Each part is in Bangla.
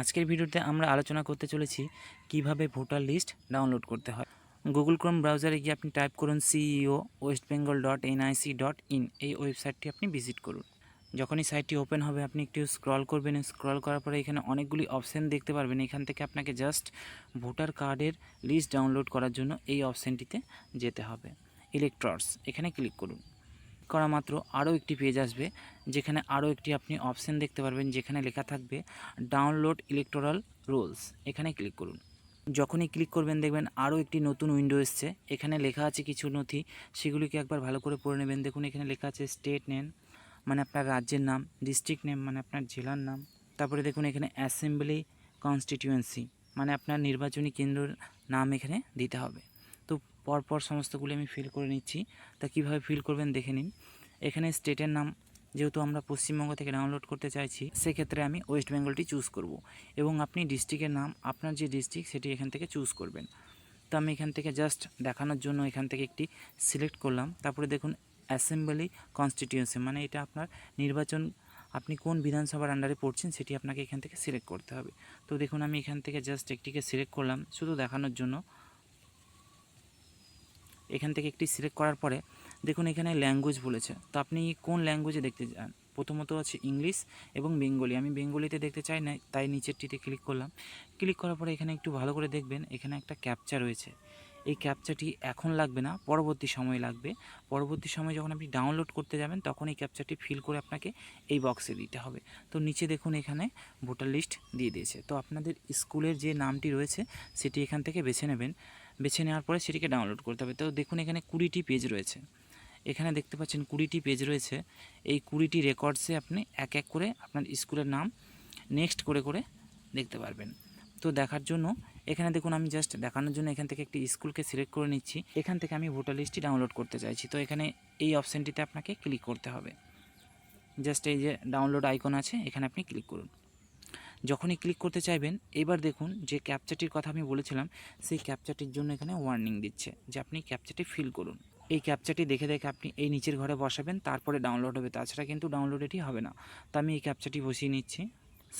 আজকের ভিডিওতে আমরা আলোচনা করতে চলেছি কীভাবে ভোটার লিস্ট ডাউনলোড করতে হয়। গুগল ক্রোম ব্রাউজারে গিয়ে আপনি টাইপ করুন CEO West Bengal dot NIC dot in এই ওয়েবসাইটটি আপনি ভিজিট করুন। যখনই সাইটটি ওপেন হবে, আপনি একটু স্ক্রল করবেন। স্ক্রল করার পরে এখানে অনেকগুলি অপশান দেখতে পারবেন। এখান থেকে আপনাকে জাস্ট ভোটার কার্ডের লিস্ট ডাউনলোড করার জন্য এই অপশানটিতে যেতে হবে। ইলেকট্রস এখানে ক্লিক করুন। করা মাত্র আরও একটি পেজ আসবে, যেখানে আরও একটি আপনি অপশান দেখতে পারবেন, যেখানে লেখা থাকবে ডাউনলোড ইলেকটোরাল রুলস এখানে ক্লিক করুন। যখনই ক্লিক করবেন, দেখবেন আরও একটি নতুন উইন্ডো এসছে। এখানে লেখা আছে কিছু নথি, সেগুলিকে একবার ভালো করে পড়ে নেবেন। দেখুন, এখানে লেখা আছে স্টেট নেম মানে আপনার রাজ্যের নাম ডিস্ট্রিক্ট নেম মানে আপনার জেলার নাম। তারপরে দেখুন, এখানে অ্যাসেম্বলি কনস্টিটিউয়েন্সি মানে আপনার নির্বাচনী কেন্দ্রের নাম এখানে দিতে হবে। তো পরপর সমস্তগুলি আমি ফিল করে নিচ্ছি। তা কীভাবে ফিল করবেন, দেখে নিন। এখানে স্টেটের নাম যেহেতু আমরা পশ্চিমবঙ্গ থেকে ডাউনলোড করতে চাইছি, সেক্ষেত্রে আমি ওয়েস্ট বেঙ্গলটি চুজ করব। এবং আপনি ডিস্ট্রিক্টের নাম, আপনার যে ডিস্ট্রিক্ট সেটি এখান থেকে চুজ করবেন। তো আমি এখান থেকে জাস্ট দেখানোর জন্য এখান থেকে একটি সিলেক্ট করলাম। তারপরে দেখুন অ্যাসেম্বলি কনস্টিটিউয়েন্সি মানে এটা আপনার নির্বাচন, আপনি কোন বিধানসভার আন্ডারে পড়ছেন সেটি আপনাকে এখান থেকে সিলেক্ট করতে হবে। তো দেখুন, আমি এখান থেকে জাস্ট একটিকে সিলেক্ট করলাম। শুধু দেখানোর জন্য। এখান থেকে একটি সিলেক্ট করার পরে দেখুন, এখানে ল্যাঙ্গুয়েজ বলেছে। তো আপনি কোন ল্যাঙ্গুয়েজে দেখতে চান? প্রথমত আছে ইংলিশ এবং বেঙ্গলি। আমি বেঙ্গলিতে দেখতে চাই না, তাই নিচেরটিতে ক্লিক করলাম। ক্লিক করার পরে এখানে একটু ভালো করে দেখবেন, এখানে একটা ক্যাপচা রয়েছে। এই ক্যাপচাটি এখন লাগবে না, পরবর্তী সময় লাগবে। পরবর্তী সময় যখন আপনি ডাউনলোড করতে যাবেন, তখন এই ক্যাপচাটি ফিল করে আপনাকে এই বক্সে দিতে হবে। তো নিচে দেখুন, এখানে ভোটার লিস্ট দিয়ে দিয়েছে। তো আপনাদের স্কুলের যে নামটি রয়েছে, সেটি এখান থেকে বেছে নেবেন। বেছে নেওয়ার পরে সেটিকে ডাউনলোড করতে হবে। তো দেখুন, এখানে কুড়িটি পেজ রয়েছে। এখানে দেখতে পাচ্ছেন কুড়িটি পেজ রয়েছে। এই কুড়িটি রেকর্ডসে আপনি এক এক করে আপনার স্কুলের নাম নেক্সট করে করে দেখতে পারবেন। তো দেখার জন্য এখানে দেখুন, আমি জাস্ট দেখানোর জন্য এখান থেকে একটি স্কুলকে সিলেক্ট করে নিচ্ছি। এখান থেকে আমি ভোটার লিস্টটি ডাউনলোড করতে চাইছি। তো এখানে এই অপশানটিতে আপনাকে ক্লিক করতে হবে। জাস্ট এই যে ডাউনলোড আইকন আছে, এখানে আপনি ক্লিক করুন। যখনই ক্লিক করতে চাইবেন, এবার দেখুন যে ক্যাপচাটির কথা আমি বলেছিলাম, সেই ক্যাপচাটির জন্য এখানে ওয়ার্নিং দিচ্ছে যে আপনি ক্যাপচাটি ফিল করুন। এই ক্যাপচাটি দেখে দেখে আপনি এই নিচের ঘরে বসাবেন, তারপরে ডাউনলোড হবে। তাছাড়া কিন্তু ডাউনলোড এটি হবে না। তো আমি এই ক্যাপচাটি বসিয়ে নিচ্ছি।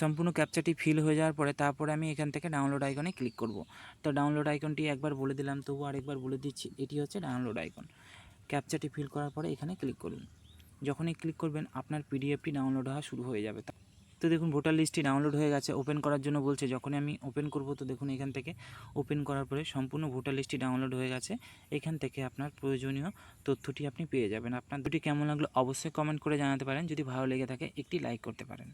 সম্পূর্ণ ক্যাপচাটি ফিল হয়ে যাওয়ার পরে তারপরে আমি এখান থেকে ডাউনলোড আইকনে ক্লিক করব। তো ডাউনলোড আইকনটি একবার বলে দিলাম, তবু আরেকবার বলে দিচ্ছি, এটি হচ্ছে ডাউনলোড আইকন ক্যাপচাটি ফিল করার পরে এখানে ক্লিক করুন। যখনই ক্লিক করবেন, আপনার পিডিএফটি ডাউনলোড হওয়া শুরু হয়ে যাবে। তো দেখুন ভোটার লিস্টটি ডাউনলোড হয়ে গেছে, ওপেন করার জন্য বলছে। যখনই আমি ওপেন করব তো দেখুন এখান থেকে ওপেন করার পরে সম্পূর্ণ ভোটার লিস্টটি ডাউনলোড হয়ে গেছে। এখান থেকে আপনার প্রয়োজনীয় তথ্যটি আপনি পেয়ে যাবেন। আপনার দুটি কেমন লাগল অবশ্যই কমেন্ট করে জানাতে পারেন। যদি ভালো লেগে থাকে একটি লাইক করতে পারেন।